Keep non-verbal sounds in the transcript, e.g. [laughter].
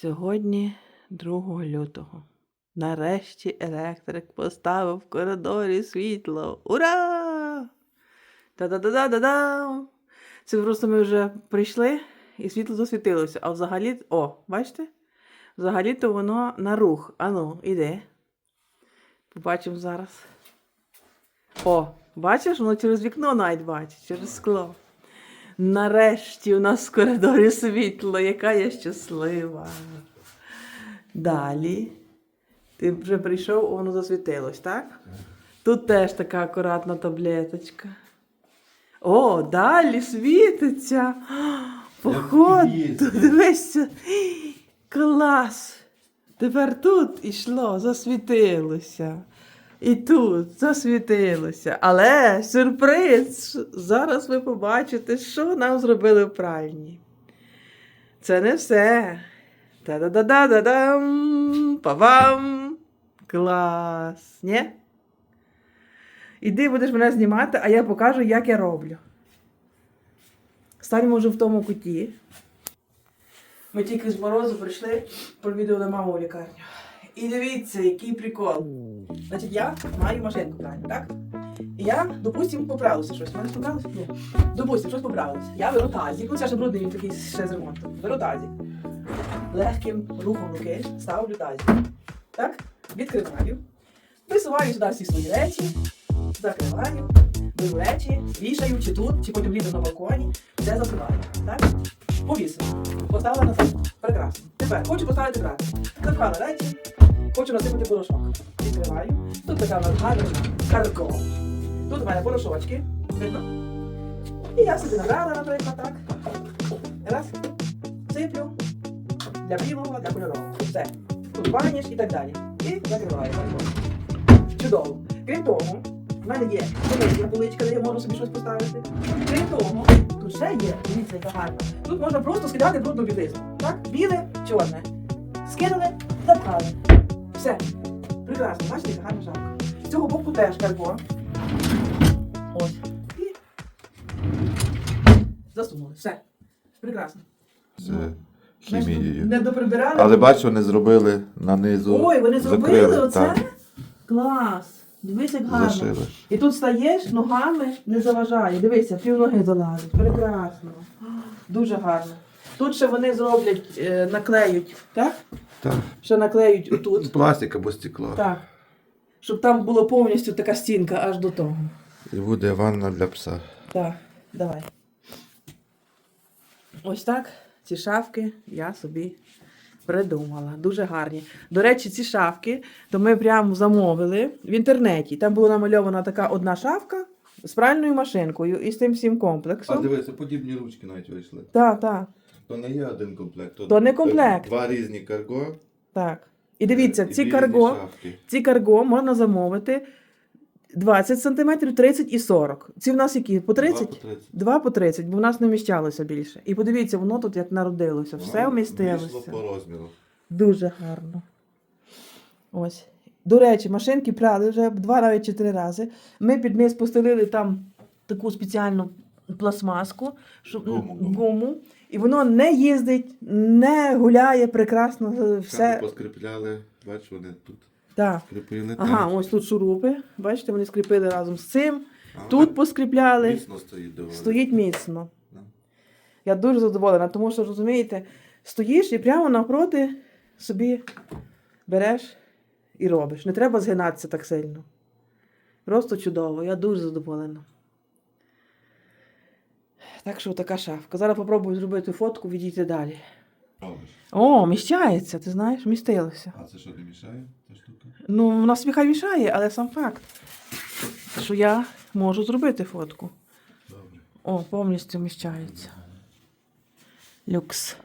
Сьогодні 2 лютого. Нарешті електрик поставив в коридорі світло. Ура! Та-да-да-да-да-дам! Це просто ми вже прийшли і світло засвітилося. А взагалі, о, бачите? Взагалі-то воно на рух. Ану, іде. Побачимо зараз. О, бачиш, воно через вікно навіть бачить, через скло. Нарешті у нас в коридорі світло, яка я щаслива. Далі. Ти вже прийшов, воно засвітилось, так? Тут теж така акуратна таблеточка. О, далі світиться. [gasps] Під'їзді. [laughs] дивися. Клас. Тепер тут ішло, засвітилося. І тут засвітилося. Але сюрприз! Зараз ви побачите, що нам зробили в пральні. Це не все. Та-да-да-да-да-дам! Па-бам! Клас! Ні? Іди будеш мене знімати, а я покажу, як я роблю. Станьмо вже в тому куті. Ми тільки з морозу прийшли, провідали маму в лікарню. І дивіться, який прикол. Значить, я маю машинку правильно, так? І я, допустимо, поправилося щось. У мене ж поправилося? Ні. Допустимо, щось поправилося. Я беру тазик, ну це ще брудний він такий ще з ремонту. Беру тазик. Легким рухом руки ставлю тазик. Так? Відкриваю. Висуваю сюди всі свої речі, закриваю, беру речі, вішаю, чи тут, чи потім ліжу на балконі, де закриваю. Так? Повісила. Поставила на замок. Прекрасно. Тепер хочу поставити кран. Запхала речі, хочу насипати порошок. Відкриваю. Тут така у нас гарна карго. Тут у мене порошочки. Видно? І я собі набрала, наприклад, так. Раз. Сиплю. Для білого, для кольорового. Все. Тут баніш і так далі. І закриваю. Чудово. Крім того, в мене є велика поличка, де я можу собі щось поставити. Крім того, тут ще є, дивіться, яка гарна. Тут можна просто скидати брудну білизну. Так? Біле, чорне. Скинули, запхали. Все. Прекрасно, бачите, яка гарна шапка. З цього боку теж карбон. Ось. І засунули. Все. Прекрасно. Це хімією. Не доприбирали. Але бачу, вони зробили нанизу. Ой, вони зробили закрили, оце? Так, Клас. Дивись, як гарно. зашили. І тут стаєш, ногами не заважає. Дивися, пів ноги залазить. Прекрасно. Дуже гарно. Тут ще вони зроблять, е, наклеють, так? Так. Ще наклеють отут. [laughs] Пластик або стекло. Так. Щоб там було повністю така стінка аж до того. І буде ванна для пса. Так, давай. Ось так ці шафки я собі придумала. Дуже гарні. До речі, ці шафки, то ми прямо замовили в інтернеті. Там була намальована така одна шафка з пральною машинкою і з тим всім комплексом. А дивися, подібні ручки навіть вийшли. Так, так, То не є один комплект. То не комплект. Два різні карго. так. І дивіться, і ці карго, ці карго можна замовити 20 см, 30 і 40. Ці в нас які? По 30? Два по 30. Два по 30, бо в нас не вміщалося більше. І подивіться, воно тут як народилося, все Воно вмістилося. Вийшло по розміру. Дуже гарно. Ось. До речі, машинки прали вже два навіть чи три рази. Ми під низ постелили там таку спеціальну пластмаску, щоб, Гуму. гуму, і воно не їздить, не гуляє прекрасно. е, Все. Все. Поскріпляли, бачиш, вони тут Так. скріпили. Ага, ось тут шурупи. Бачите, вони скріпили разом з цим. Ага. Тут поскріпляли. Міцно стоїть доволі. Стоїть міцно. Да. Я дуже задоволена, тому що розумієте, стоїш і прямо навпроти собі береш і робиш. Не треба згинатися так сильно. Просто чудово, я дуже задоволена. Так що така шафка. Зараз попробую зробити фотку, відійти далі. О, міщається, ти знаєш, містилося. А це що не мішає, Та штука? Ну, вона собі хай мішає, але сам факт, що я можу зробити фотку. Добре. О, повністю вміщається. Люкс.